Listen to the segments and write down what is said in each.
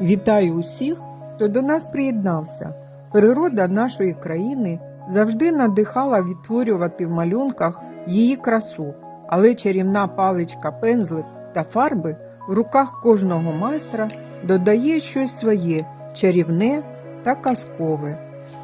Вітаю усіх, хто до нас приєднався. Природа нашої країни завжди надихала відтворювати в малюнках її красу, але чарівна паличка пензлик та фарби в руках кожного майстра додає щось своє чарівне та казкове.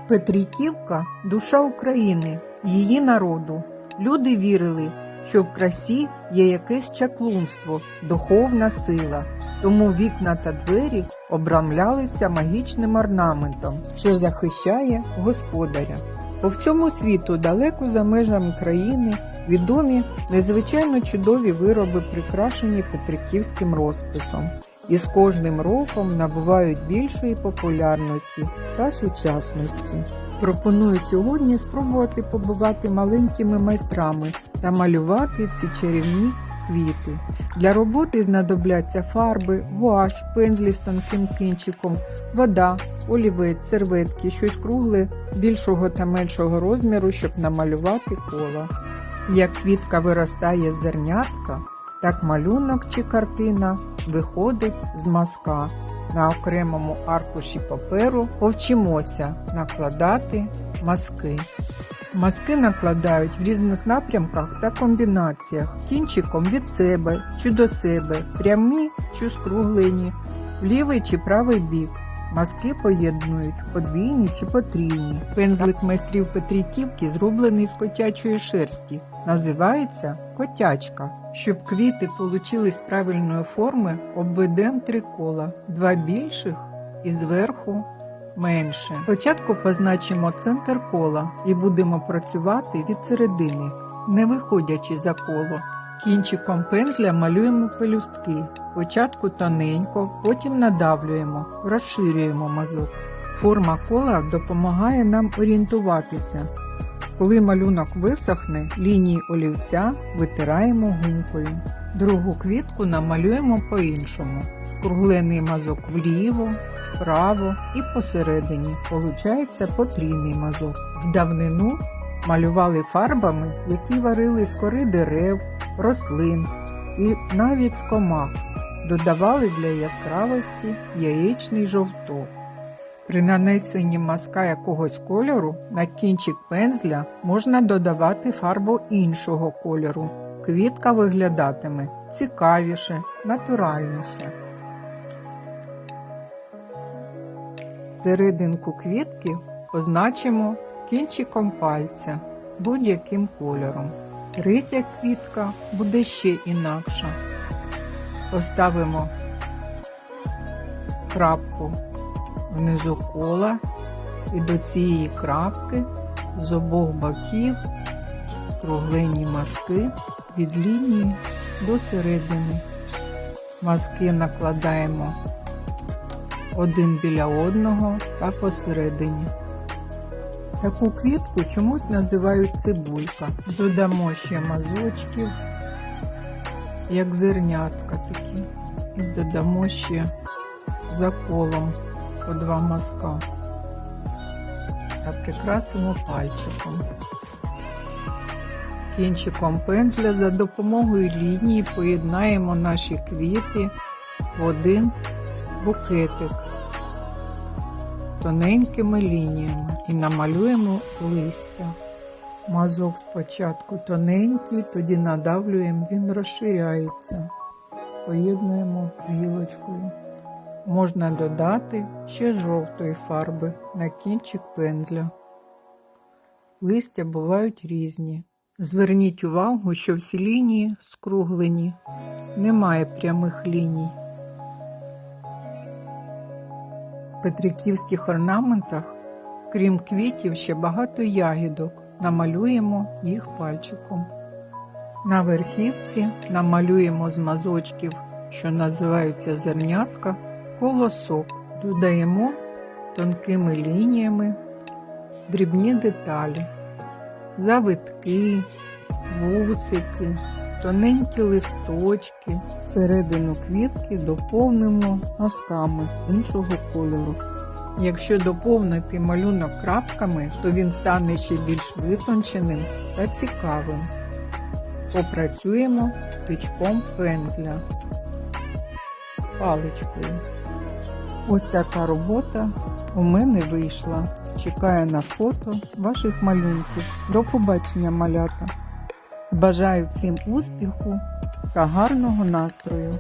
Петриківка душа України, її народу. Люди вірили, що в красі є якесь чаклунство, духовна сила. Тому вікна та двері обрамлялися магічним орнаментом, що захищає господаря. По всьому світу, далеко за межами країни, відомі незвичайно чудові вироби, прикрашені петриківським розписом, і з кожним роком набувають більшої популярності та сучасності. Пропоную сьогодні спробувати побувати маленькими майстрами та малювати ці чарівні квіти. Для роботи знадобляться фарби, гуаш, пензлі з тонким кінчиком, вода, олівець, серветки, щось кругле більшого та меншого розміру, щоб намалювати коло. Як квітка виростає з зернятка, так малюнок чи картина виходить з мазка. На окремому аркуші паперу повчимося накладати мазки. Мазки накладають в різних напрямках та комбінаціях, кінчиком від себе чи до себе, прямі чи скруглені, в лівий чи правий бік. Мазки поєднують подвійні чи потрійні. Пензлик майстрів Петриківки зроблений з котячої шерсті. Називається котячка. Щоб квіти получили з правильної форми, обведемо три кола, два більших і зверху менше. Спочатку позначимо центр кола і будемо працювати від середини, не виходячи за коло. Кінчиком пензля малюємо пелюстки. Спочатку тоненько, потім надавлюємо, розширюємо мазок. Форма кола допомагає нам орієнтуватися. Коли малюнок висохне, лінії олівця витираємо гумкою. Другу квітку намалюємо по-іншому. Круглений мазок вліво, вправо і посередині. Получається потрійний мазок. В давнину малювали фарбами, які варили з кори дерев, рослин і навіть з комах. Додавали для яскравості яєчний жовток. При нанесенні мазка якогось кольору на кінчик пензля можна додавати фарбу іншого кольору. Квітка виглядатиме цікавіше, натуральніше. Серединку квітки позначимо кінчиком пальця будь-яким кольором. Третя квітка буде ще інакша. Поставимо крапку внизу кола і до цієї крапки з обох боків скруглені мазки від лінії до середини. Мазки накладаємо один біля одного та посередині. Таку квітку чомусь називають цибулька. Додамо ще мазочків, як зернятка такі. І додамо ще за колом по два мазка та прикрасимо пальчиком. Кінчиком пензля за допомогою лінії поєднаємо наші квіти в один букетик тоненькими лініями і намалюємо листя. Мазок спочатку тоненький, тоді надавлюємо, він розширяється. Поєднуємо гілочкою. Можна додати ще жовтої фарби на кінчик пензля. Листя бувають різні. Зверніть увагу, що всі лінії скруглені, немає прямих ліній. В петриківських орнаментах, крім квітів, ще багато ягідок. Намалюємо їх пальчиком. На верхівці намалюємо з мазочків, що називаються зернятка, колосок. Додаємо тонкими лініями дрібні деталі, завитки, вусики, тоненькі листочки. Середину квітки доповнимо мазками іншого кольору. Якщо доповнити малюнок крапками, то він стане ще більш витонченим та цікавим. Попрацюємо тичком пензля, паличкою. Ось така робота у мене вийшла. Чекаю на фото ваших малюнків. До побачення, малята. Бажаю всім успіху та гарного настрою.